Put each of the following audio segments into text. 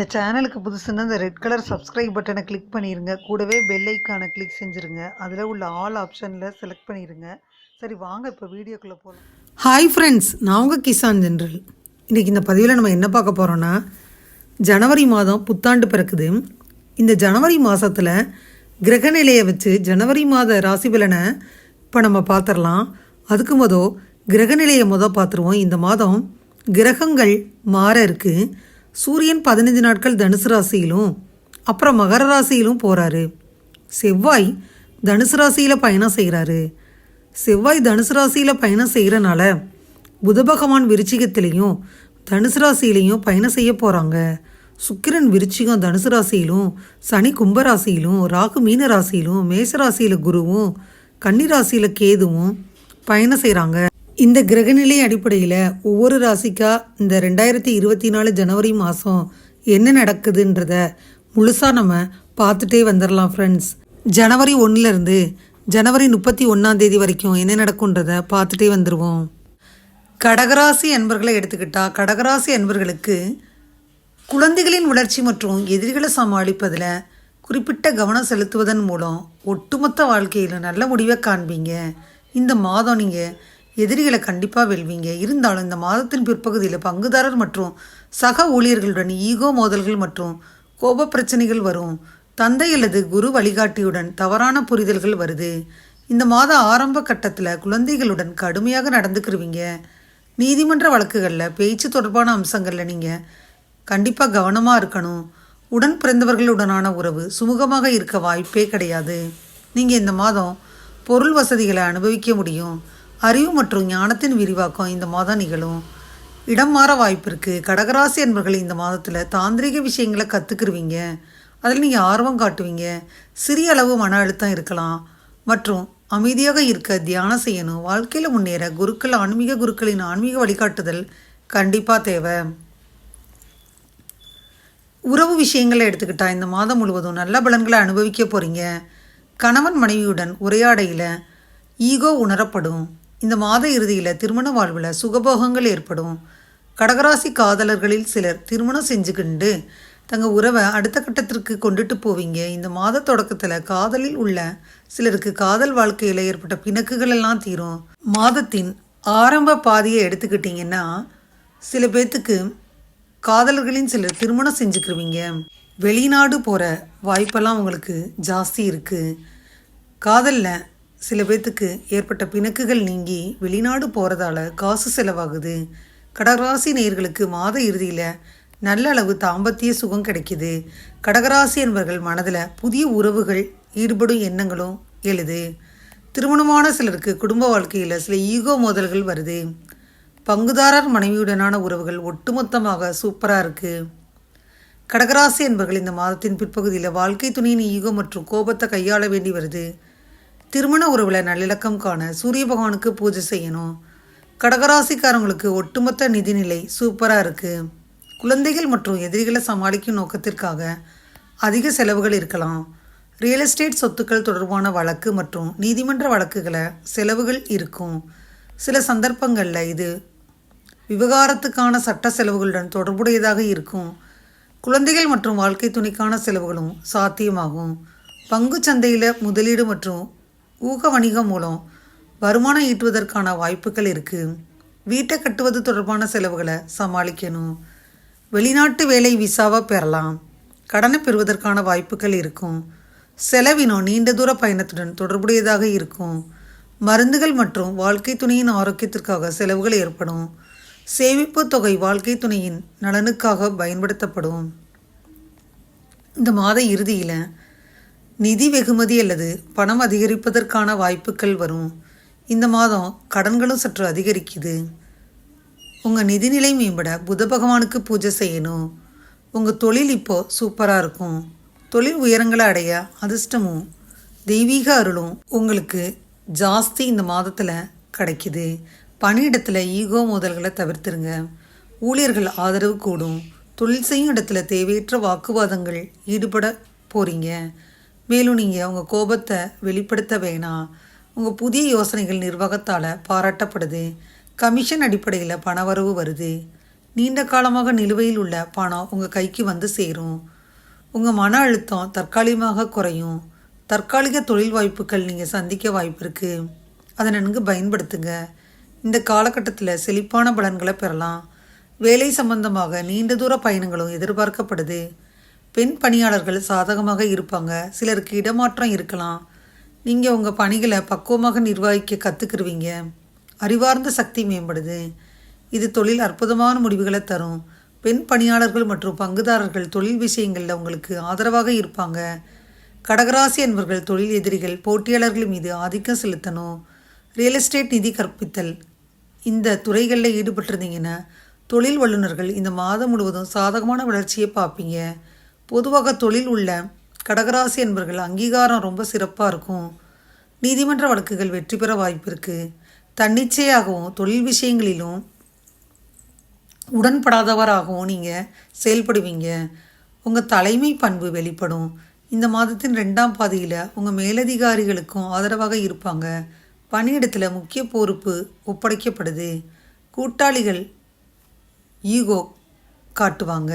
இந்த சேனலுக்கு புதுசுன்னா இந்த ரெட் கலர் சப்ஸ்கிரைப் பட்டனை கிளிக் பண்ணிடுங்க கூடவே பெல் ஐக்கானை கிளிக் செஞ்சுருங்க. அதில் உள்ள ஆல் ஆப்ஷனில் செலக்ட் பண்ணிடுங்க சரி வாங்க இப்போ வீடியோக்குள்ளே போகலாம் ஹாய் ஃப்ரெண்ட்ஸ் நான் உங்கள் கிசான் ஜென்ரல். இன்றைக்கி இந்த பதிவில் நம்ம என்ன பார்க்க போகிறோன்னா ஜனவரி மாதம் புத்தாண்டு பிறக்குது. இந்த ஜனவரி மாதத்தில் கிரகநிலையை வச்சு ஜனவரி மாத ராசி பலனை இப்போ நம்ம பார்த்துடலாம். அதுக்கு மொதல் கிரகநிலையை மொதல் பார்த்துருவோம். இந்த மாதம் கிரகங்கள் மாற இருக்குது சூரியன் பதினஞ்சு நாட்கள் தனுசு ராசியிலும் அப்புறம் மகர ராசியிலும் போகிறாரு செவ்வாய் தனுசு ராசியில் பயணம் செய்கிறாரு செவ்வாய் தனுசு ராசியில் பயணம் செய்கிறனால புத பகவான் விருச்சிகத்திலையும் தனுசு ராசியிலையும் பயணம் செய்ய போகிறாங்க சுக்கிரன் விருச்சிகம் தனுசு ராசியிலும் சனி கும்ப ராசியிலும் ராகு மீன ராசியிலும் மேச ராசியில் குருவும் கன்னி ராசியில் கேதுவும் பயணம் செய்கிறாங்க இந்த கிரகநிலை அடிப்படையில் ஒவ்வொரு ராசிக்கா இந்த ரெண்டாயிரத்தி இருபத்தி நாலு ஜனவரி மாதம் என்ன நடக்குதுன்றத முழுசாக நம்ம பார்த்துட்டே வந்துடலாம் ஃப்ரெண்ட்ஸ் ஜனவரி ஒன்றுலேருந்து ஜனவரி முப்பத்தி ஒன்றாம் தேதி வரைக்கும் என்ன நடக்குன்றத பார்த்துட்டே வந்துடுவோம் கடகராசி அன்பர்களை எடுத்துக்கிட்டா கடகராசி அன்பர்களுக்கு குழந்தைகளின் வளர்ச்சி மற்றும் எதிரிகளை சமாளிப்பதில் குறிப்பிட்ட கவனம் செலுத்துவதன் மூலம் ஒட்டுமொத்த வாழ்க்கையில் நல்ல முடிவை காண்பீங்க. இந்த மாதம் நீங்கள் எதிரிகளை கண்டிப்பாக வெல்வீங்க. இருந்தாலும் இந்த மாதத்தின் பிற்பகுதியில் பங்குதாரர் மற்றும் சக ஊழியர்களுடன் ஈகோ மோதல்கள் மற்றும் கோப பிரச்சனைகள் வரும். தந்தை அல்லது குரு வழிகாட்டியுடன் தவறான புரிதல்கள் வருது. இந்த மாத ஆரம்ப கட்டத்தில் குழந்தைகளுடன் கடுமையாக நடந்துக்கிருவீங்க. நீதிமன்ற வழக்குகளில் பேச்சு தொடர்பான அம்சங்களில் நீங்கள் கண்டிப்பாக கவனமாக இருக்கணும். உடன் பிறந்தவர்களுடனான உறவு சுமூகமாக இருக்க வாய்ப்பே கிடையாது. நீங்கள் இந்த மாதம் பொருள் வசதிகளை அனுபவிக்க முடியும். அறிவு மற்றும் ஞானத்தின் விரிவாக்கம் இந்த மாதம் நிகழும். இடம் மாற வாய்ப்பு இருக்குது கடகராசி என்பர்கள் இந்த மாதத்தில் தாந்திரிக விஷயங்களை கற்றுக்குருவீங்க அதில் நீங்கள் ஆர்வம் காட்டுவீங்க. சிறிய அளவு மன அழுத்தம் இருக்கலாம். மற்றும் அமைதியாக இருக்க தியானம் செய்யணும். வாழ்க்கையில் முன்னேற குருக்கள் ஆன்மீக குருக்களின் ஆன்மீக வழிகாட்டுதல் கண்டிப்பாக தேவை. உறவு விஷயங்களை எடுத்துக்கிட்டா இந்த மாதம் முழுவதும் நல்ல பலன்களை அனுபவிக்க போகிறீங்க கணவன் மனைவியுடன் உரையாடையில் ஈகோ உணரப்படும். இந்த மாத இறுதியில் திருமண வாழ்வில் சுகபோகங்கள் ஏற்படும். கடகராசி காதலர்களில் சிலர் திருமணம் செஞ்சுக்கிண்டு தங்கள் உறவை அடுத்த கட்டத்திற்கு கொண்டுட்டு போவீங்க. இந்த மாத தொடக்கத்தில் காதலில் உள்ள சிலருக்கு காதல் வாழ்க்கையில் ஏற்பட்ட பிணக்குகள் எல்லாம் தீரும். மாதத்தின் ஆரம்ப பாதியை எடுத்துக்கிட்டிங்கன்னா சில பேர்த்துக்கு காதலர்களின் சிலர் திருமணம் செஞ்சுக்கிருவீங்க. வெளிநாடு போகிற வாய்ப்பெல்லாம் உங்களுக்கு ஜாஸ்தி இருக்குது காதலில் சில பேர்த்துக்கு ஏற்பட்ட பிணக்குகள் நீங்கி வெளிநாடு போகிறதால காசு செலவாகுது. கடகராசி நேயர்களுக்கு மாத இறுதியில் நல்ல அளவு தாம்பத்திய சுகம் கிடைக்குது. கடகராசி என்பவர்கள் மனதில் புதிய உறவுகள் ஈடுபடும் எண்ணங்களும் எழுது. திருமணமான சிலருக்கு குடும்ப வாழ்க்கையில் சில ஈகோ மோதல்கள் வருது. பங்குதாரர் மனைவியுடனான உறவுகள் ஒட்டுமொத்தமாக சூப்பராக இருக்குது கடகராசி என்பவர்கள் இந்த மாதத்தின் பிற்பகுதியில் வாழ்க்கை துணியின் ஈகோ மற்றும் கோபத்தை கையாள வேண்டி வருது. திருமண உறவில் நல்லிணக்கம் காண சூரிய பகவானுக்கு பூஜை செய்யணும். கடகராசிக்காரங்களுக்கு ஒட்டுமொத்த நிதிநிலை சூப்பராக இருக்குது குழந்தைகள் மற்றும் எதிரிகளை சமாளிக்கும் நோக்கத்திற்காக அதிக செலவுகள் இருக்கலாம். ரியல் எஸ்டேட் சொத்துக்கள் தொடர்பான வழக்கு மற்றும் நீதிமன்ற வழக்குகளை செலவுகள் இருக்கும். சில சந்தர்ப்பங்களில் இது விவகாரத்துக்கான சட்ட செலவுகளுடன் தொடர்புடையதாக இருக்கும். குழந்தைகள் மற்றும் வாழ்க்கை துணைக்கான செலவுகளும் சாத்தியமாகும். பங்கு சந்தையில் முதலீடு மற்றும் ஊக வணிகம் மூலம் வருமானம் ஈட்டுவதற்கான வாய்ப்புகள் இருக்குது வீட்டை கட்டுவது தொடர்பான செலவுகளை சமாளிக்கணும். வெளிநாட்டு வேலை விசாவை பெறலாம். கடனை பெறுவதற்கான வாய்ப்புகள் இருக்கும். செலவினம் நீண்ட தூர பயணத்துடன் தொடர்புடையதாக இருக்கும். மருந்துகள் மற்றும் வாழ்க்கை துணையின் ஆரோக்கியத்திற்காக செலவுகள் ஏற்படும். சேமிப்பு தொகை வாழ்க்கை துணையின் நலனுக்காக பயன்படுத்தப்படும். இந்த மாத இறுதியில் நிதி வெகுமதி அல்லது பணம் அதிகரிப்பதற்கான வாய்ப்புகள் வரும். இந்த மாதம் கடன்களும் சற்று அதிகரிக்குது. உங்கள் நிதிநிலை மேம்பட புத பகவானுக்கு பூஜை செய்யணும். உங்கள் தொழில் இப்போது சூப்பராக இருக்கும். தொழில் உயரங்களை அடைய அதிர்ஷ்டமும் தெய்வீக அருளும் உங்களுக்கு ஜாஸ்தி இந்த மாதத்தில் கிடைக்குது. பணியிடத்தில் ஈகோ மோதல்களை தவிர்த்துருங்க. ஊழியர்கள் ஆதரவு கூடும். தொழில் செய்யும் இடத்துல தேவையற்ற வாக்குவாதங்கள் ஈடுபட போகிறீங்க மேலும் நீங்கள் உங்கள் கோபத்தை வெளிப்படுத்த வேணாம். உங்கள் புதிய யோசனைகள் நிர்வாகத்தால் பாராட்டப்படுது. கமிஷன் அடிப்படையில் பணவரவு வருது. நீண்ட காலமாக நிலுவையில் உள்ள பணம் உங்கள் கைக்கு வந்து சேரும். உங்கள் மன அழுத்தம் தற்காலிகமாக குறையும். தற்காலிக தொழில் வாய்ப்புகள் நீங்கள் சந்திக்க வாய்ப்பு இருக்குது அதை நன்கு பயன்படுத்துங்க. இந்த காலகட்டத்தில் செழிப்பான பலன்களை பெறலாம். வேலை சம்பந்தமாக நீண்ட தூர பயணங்களும் எதிர்பார்க்கப்படுது. பெண் பணியாளர்கள் சாதகமாக இருப்பாங்க. சிலருக்கு இடமாற்றம் இருக்கலாம். நீங்கள் உங்கள் பணிகளை பக்குவமாக நிர்வகிக்க கற்றுக்கிருவீங்க அறிவார்ந்த சக்தி மேம்படுது. இது தொழில் அற்புதமான முடிவுகளை தரும். பெண் பணியாளர்கள் மற்றும் பங்குதாரர்கள் தொழில் விஷயங்களில் உங்களுக்கு ஆதரவாக இருப்பாங்க. கடகராசி என்பவர்கள் தொழில் எதிரிகள் போட்டியாளர்கள் மீது ஆதிக்கம் செலுத்தணும். ரியல் எஸ்டேட் நிதி கற்பித்தல். இந்த துறைகளில் ஈடுபட்டிருந்தீங்கன்னா தொழில் வல்லுநர்கள் இந்த மாதம் முழுவதும் சாதகமான வளர்ச்சியை பார்ப்பீங்க. பொதுவாக தொழில் உள்ள கடகராசி என்பவர்கள் அங்கீகாரம் ரொம்ப சிறப்பாக இருக்கும். நீதிமன்ற வழக்குகள் வெற்றி பெற வாய்ப்பு இருக்குது தன்னிச்சையாகவும் தொழில் விஷயங்களிலும் உடன்படாதவராகவும் நீங்கள் செயல்படுவீங்க. உங்கள் தலைமை பண்பு வெளிப்படும். இந்த மாதத்தின் ரெண்டாம் பாதியில் உங்கள் மேலதிகாரிகளுக்கும் ஆதரவாக இருப்பாங்க. பணியிடத்தில் முக்கிய பொறுப்பு ஒப்படைக்கப்படுது. கூட்டாளிகள் ஈகோ காட்டுவாங்க.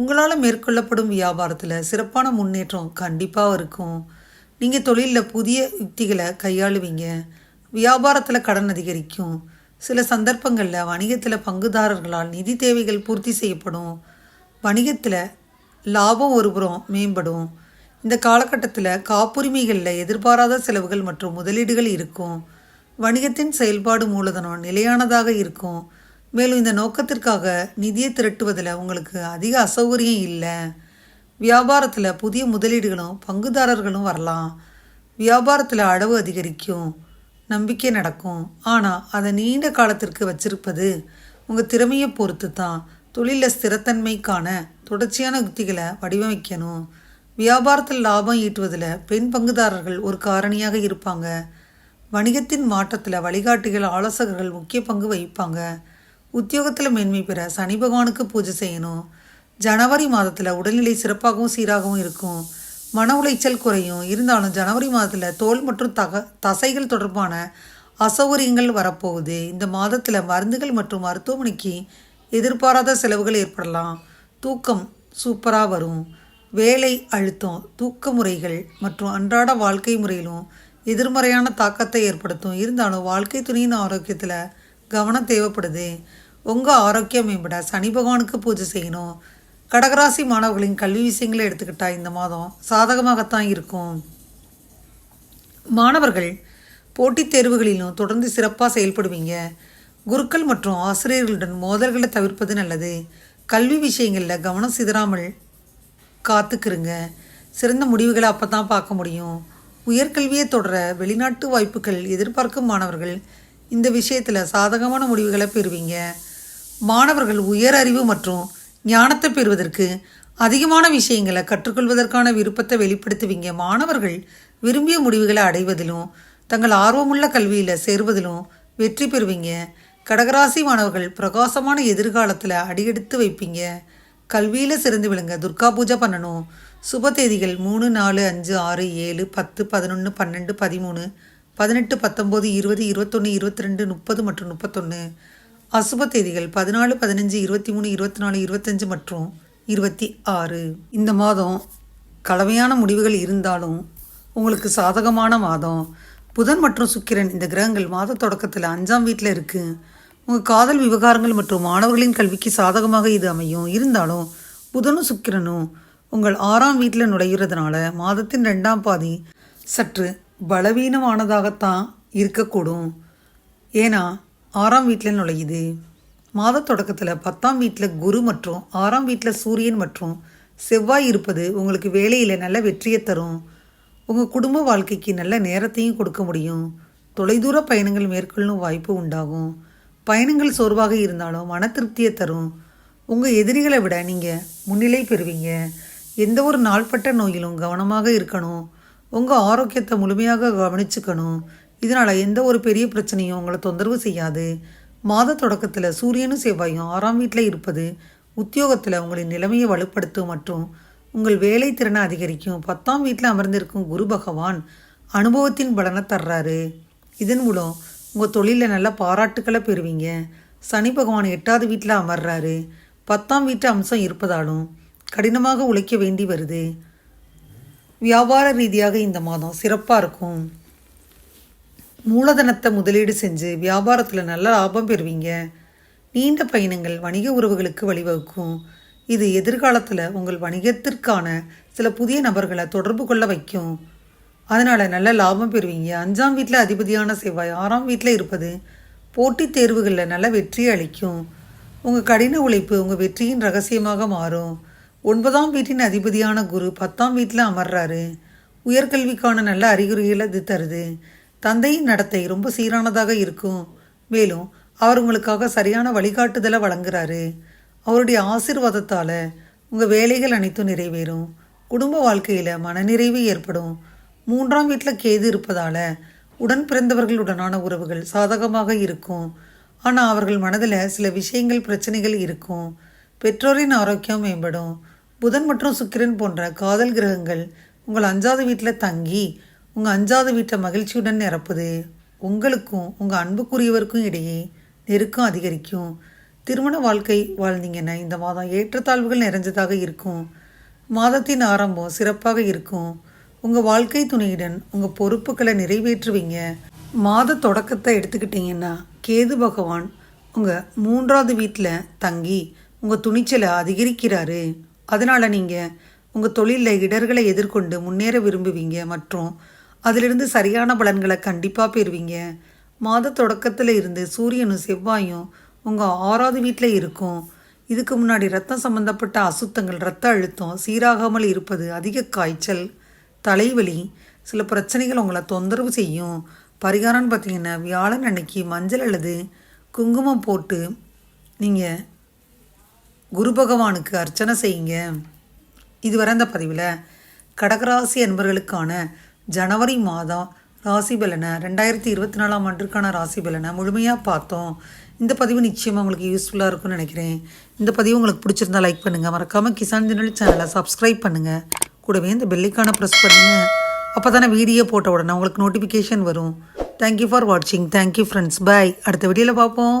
உங்களால் மேற்கொள்ளப்படும் வியாபாரத்தில் சிறப்பான முன்னேற்றம் கண்டிப்பாக இருக்கும். நீங்கள் தொழிலில் புதிய யுக்திகளை கையாளுவீங்க. வியாபாரத்தில் கடன் அதிகரிக்கும். சில சந்தர்ப்பங்களில் வணிகத்தில் பங்குதாரர்களால் நிதி தேவைகள் பூர்த்தி செய்யப்படும். வணிகத்தில் லாபம் ஒருபுறம் மேம்படும். இந்த காலகட்டத்தில் காப்புரிமைகளில் எதிர்பாராத செலவுகள் மற்றும் முதலீடுகள் இருக்கும். வணிகத்தின் செயல்பாடு மூலதனம் நிலையானதாக இருக்கும். மேலும் இந்த நோக்கத்திற்காக நிதியை திரட்டுவதில் உங்களுக்கு அதிக அசௌகரியம் இல்லை. வியாபாரத்தில் புதிய முதலீடுகளும் பங்குதாரர்களும் வரலாம். வியாபாரத்தில் அளவு அதிகரிக்கும். நம்பிக்கை நடக்கும். ஆனால் அதை நீண்ட காலத்திற்கு வச்சிருப்பது உங்கள் திறமையை பொறுத்து தான் தொழிலில் ஸ்திரத்தன்மைக்கான தொடர்ச்சியான யுக்திகளை வடிவமைக்கணும். வியாபாரத்தில் லாபம் ஈட்டுவதில் பெண் பங்குதாரர்கள் ஒரு காரணியாக இருப்பாங்க. வணிகத்தின் மாற்றத்தில் வழிகாட்டிகள் ஆலோசகர்கள் முக்கிய பங்கு வகிப்பாங்க. உத்தியோகத்தில் மேன்மை பெற சனி பகவானுக்கு பூஜை செய்யணும். ஜனவரி மாதத்தில் உடல்நிலை சிறப்பாகவும் சீராகவும் இருக்கும். மன உளைச்சல் குறையும். இருந்தாலும் ஜனவரி மாதத்தில் தோல் மற்றும் தக தசைகள் தொடர்பான அசௌகரியங்கள் வரப்போகுது. இந்த மாதத்தில் மருந்துகள் மற்றும் மருத்துவமனைக்கு எதிர்பாராத செலவுகள் ஏற்படலாம். தூக்கம் சூப்பராக வரும். வேலை அழுத்தம் தூக்க முறைகள் மற்றும் அன்றாட வாழ்க்கை முறையிலும் எதிர்மறையான தாக்கத்தை ஏற்படுத்தும். இருந்தாலும் வாழ்க்கை துணியின் ஆரோக்கியத்தில் கவனம் தேவைப்படுது. உங்கள் ஆரோக்கியம் மேம்பட? சனி பகவானுக்கு பூஜை செய்யணும். கடகராசி மாணவர்களின் கல்வி விஷயங்களை எடுத்துக்கிட்டால் இந்த மாதம் சாதகமாகத்தான் இருக்கும். மாணவர்கள் போட்டித் தேர்வுகளிலும் தொடர்ந்து சிறப்பாக செயல்படுவீங்க. குருக்கள் மற்றும் ஆசிரியர்களுடன் மோதல்களை தவிர்ப்பது நல்லது. கல்வி விஷயங்களில் கவனம் சிதறாமல் காத்துக்கிறங்க சிறந்த முடிவுகளை அப்போ தான் பார்க்க முடியும். உயர்கல்வியை தொடர வெளிநாட்டு வாய்ப்புகள் எதிர்பார்க்கும் மாணவர்கள் இந்த விஷயத்தில் சாதகமான முடிவுகளை பெறுவீங்க. மாணவர்கள் உயர் அறிவு மற்றும் ஞானத்தை பெறுவதற்கு அதிகமான விஷயங்களை கற்றுக்கொள்வதற்கான விருப்பத்தை வெளிப்படுத்துவீங்க. மாணவர்கள் விரும்பிய முடிவுகளை அடைவதிலும் தங்கள் ஆர்வமுள்ள கல்வியில் சேர்வதிலும் வெற்றி பெறுவீங்க. கடகராசி மாணவர்கள் பிரகாசமான எதிர்காலத்தில் அடியெடுத்து வைப்பீங்க. கல்வியில் சிறந்து விழுங்க துர்கா பூஜை பண்ணணும். சுப தேதிகள் மூணு நாலு அஞ்சு ஆறு ஏழு பத்து பதினொன்று பன்னெண்டு பதிமூணு பதினெட்டு பத்தொம்போது இருபது இருபத்தொன்று இருபத்தி ரெண்டு முப்பது மற்றும் முப்பத்தொன்று அசுப தேதிகள் பதினாலு பதினஞ்சு இருபத்தி மூணு இருபத்தி நாலு இருபத்தஞ்சு மற்றும் இருபத்தி ஆறு இந்த மாதம் கலவையான முடிவுகள் இருந்தாலும் உங்களுக்கு சாதகமான மாதம். புதன் மற்றும் சுக்கிரன் இந்த கிரகங்கள் மாத தொடக்கத்தில் அஞ்சாம் வீட்டில் இருக்குது உங்கள் காதல் விவகாரங்கள் மற்றும் மாணவர்களின் கல்விக்கு சாதகமாக இது அமையும். இருந்தாலும் புதனும் சுக்கிரனும் உங்கள் ஆறாம் வீட்டில் நுழைகிறதுனால மாதத்தின் ரெண்டாம் பாதி சற்று பலவீனமானதாகத்தான் இருக்கக்கூடும். ஏன்னா ஆறாம் வீட்டில் நுழையுது. மாத தொடக்கத்தில் பத்தாம் வீட்டில் குரு மற்றும் ஆறாம் வீட்டில் சூரியன் மற்றும் செவ்வாய் இருப்பது உங்களுக்கு வேலையில் நல்ல வெற்றியை தரும். உங்கள் குடும்ப வாழ்க்கைக்கு நல்ல நேரத்தையும் கொடுக்க முடியும். தொலைதூர பயணங்கள் மேற்கொள்ளும் வாய்ப்பு உண்டாகும். பயணங்கள் சோர்வாக இருந்தாலும் மன திருப்தியை தரும். உங்கள் எதிரிகளை விட நீங்கள் முன்னிலை பெறுவீங்க. எந்த ஒரு நாள்பட்ட நோயிலும் கவனமாக இருக்கணும். உங்கள் ஆரோக்கியத்தை முழுமையாக கவனிச்சுக்கணும். இதனால் எந்த ஒரு பெரிய பிரச்சனையும் உங்களை தொந்தரவு செய்யாது. மாத தொடக்கத்தில் சூரியனும் செவ்வாயும் ஆறாம் வீட்டில் இருப்பது உத்தியோகத்தில் உங்களின் நிலைமையை வலுப்படுத்தும் மற்றும் உங்கள் வேலை திறனை அதிகரிக்கும். பத்தாம் வீட்டில் அமர்ந்திருக்கும் குரு பகவான் அனுபவத்தின் பலனை தர்றாரு. இதன் மூலம் உங்கள் தொழிலில் நல்ல பாராட்டுக்களை பெறுவீங்க. சனி பகவான் எட்டாவது வீட்டில் அமர்றாரு. பத்தாம் வீட்டு அம்சம் இருப்பதாலும் கடினமாக உழைக்க வேண்டி வருது. வியாபார ரீதியாக இந்த மாதம் சிறப்பாக இருக்கும். மூலதனத்தை முதலீடு செஞ்சு வியாபாரத்தில் நல்ல லாபம் பெறுவீங்க. நீண்ட பயணங்கள் வணிக உறவுகளுக்கு வழிவகுக்கும். இது எதிர்காலத்தில் உங்கள் வணிகத்திற்கான சில புதிய நபர்களை தொடர்பு கொள்ள வைக்கும். அதனால் நல்ல லாபம் பெறுவீங்க. அஞ்சாம் வீட்டில் அதிபதியான செவ்வாய் ஆறாம் வீட்டில் இருப்பது போட்டித் தேர்வுகளில் நல்ல வெற்றியை அளிக்கும். உங்கள் கடின உழைப்பு உங்கள் வெற்றியின் ரகசியமாக மாறும். ஒன்பதாம் வீட்டின் அதிபதியான குரு பத்தாம் வீட்டில் அமர்றாரு. உயர்கல்விக்கான நல்ல அறிகுறிகளை இது தருது. தந்தையின் நடத்தை ரொம்ப சீரானதாக இருக்கும். மேலும் அவர் உங்களுக்காக சரியான வழிகாட்டுதலை வழங்குறாரு. அவருடைய ஆசீர்வாதத்தால் உங்கள் வேலைகள் அனைத்தும் நிறைவேறும். குடும்ப வாழ்க்கையில் மனநிறைவு ஏற்படும். மூன்றாம் வீட்டில் கேது இருப்பதால் உடன் பிறந்தவர்களுடனான உறவுகள் சாதகமாக இருக்கும். ஆனால் அவர்கள் மனதில் சில விஷயங்கள் பிரச்சனைகள் இருக்கும். பெற்றோரின் ஆரோக்கியம் மேம்படும். புதன் மற்றும் சுக்கிரன் போன்ற காதல் கிரகங்கள் உங்கள் அஞ்சாவது வீட்டில் தங்கி உங்கள் அஞ்சாவது வீட்டை மகிழ்ச்சியுடன் நிரப்புது. உங்களுக்கும் உங்கள் அன்புக்குரியவருக்கும் இடையே நெருக்கம் அதிகரிக்கும். திருமண வாழ்க்கை வாழ்ந்தீங்கன்னா இந்த மாதம் ஏற்றத்தாழ்வுகள் நிறைஞ்சதாக இருக்கும். மாதத்தின் ஆரம்பம் சிறப்பாக இருக்கும். உங்கள் வாழ்க்கை துணையுடன் உங்கள் பொறுப்புகளை நிறைவேற்றுவீங்க. மாத தொடக்கத்தை எடுத்துக்கிட்டிங்கன்னா கேது பகவான் உங்கள் மூன்றாவது வீட்டில் தங்கி உங்கள் துணிச்சலை அதிகரிக்கிறாரு. அதனால் நீங்கள் உங்கள் தொழிலில் இடர்களை எதிர்கொண்டு முன்னேற விரும்புவீங்க மற்றும் அதிலிருந்து சரியான பலன்களை கண்டிப்பாக பெறுவீங்க. மாத தொடக்கத்தில் இருந்து சூரியனும் செவ்வாயும் உங்கள் ஆறாவது வீட்டில் இருக்கும். இதுக்கு முன்னாடி ரத்தம் சம்பந்தப்பட்ட அசுத்தங்கள் ரத்த அழுத்தம் சீராகாமல் இருப்பது அதிக காய்ச்சல் தலைவலி சில பிரச்சனைகள் உங்களை தொந்தரவு செய்யும். பரிகாரம்னு பார்த்தீங்கன்னா வியாழன் அன்னைக்கு மஞ்சள் அல்லது குங்குமம் போட்டு நீங்கள் குரு பகவானுக்கு அர்ச்சனை செய்யுங்க. இதுவரை இந்த பதிவில் கடகராசி அன்பர்களுக்கான ஜனவரி மாதம் ராசி பலனை ரெண்டாயிரத்தி இருபத்தி நாலாம் ஆண்டிற்கான ராசி பலனை முழுமையாக பார்த்தோம். இந்த பதிவு நிச்சயமாக உங்களுக்கு யூஸ்ஃபுல்லாக இருக்கும்னு நினைக்கிறேன். இந்த பதிவு உங்களுக்கு பிடிச்சிருந்தா லைக் பண்ணுங்கள் மறக்காமல் கிசான் ஜெனரல் சேனலை சப்ஸ்கிரைப் பண்ணுங்கள் கூடவே இந்த பெல்லைக்கான ப்ரெஸ் பண்ணுங்கள் அப்போ தானே வீடியோ போட்ட உடனே உங்களுக்கு நோட்டிஃபிகேஷன் வரும். தேங்க்யூ ஃபார் வாட்சிங் தேங்க்யூ ஃப்ரெண்ட்ஸ் பாய் அடுத்த வீடியோவில் பார்ப்போம்.